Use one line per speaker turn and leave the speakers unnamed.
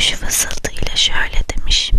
kuş fısıltıyla şöyle demiş.